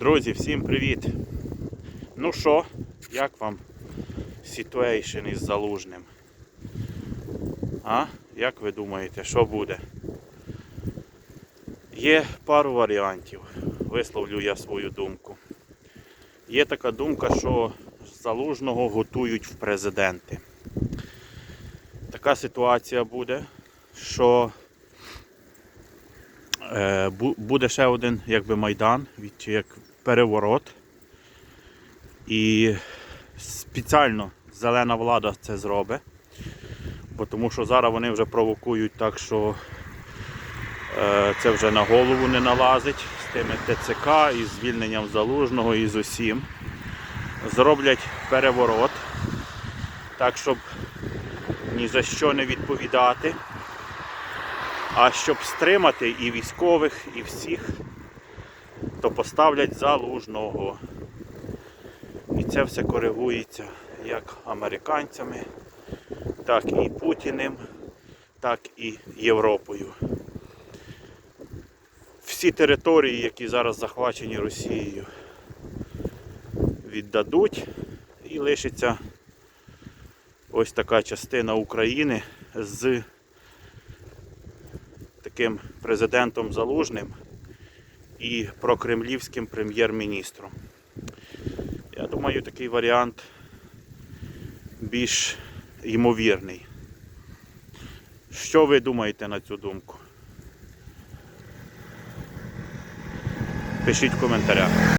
Друзі, всім привіт! Ну що, як вам ситуейшн із залужним? А? Як ви думаєте, що буде? Є пару варіантів. Висловлю я свою думку. Є така думка, що залужного готують в президенти. Така ситуація буде, що е, буде ще один якби майдан, від, як переворот. І спеціально зелена влада це зробить. Бо тому що зараз вони вже провокують так, що е, це вже на голову не налазить з тими ТЦК, і звільненням залужного, і з усім. Зроблять переворот, так, щоб ні за що не відповідати. А щоб стримати і військових, і всіх, то поставлять залужного. І це все коригується як американцями, так і Путіним, так і Європою. Всі території, які зараз захвачені Росією, віддадуть і лишиться ось така частина України з таким президентом Залужним і прокремлівським прем'єр-міністром. Я думаю, такий варіант більш ймовірний. Що ви думаєте на цю думку? Пишіть в коментарях.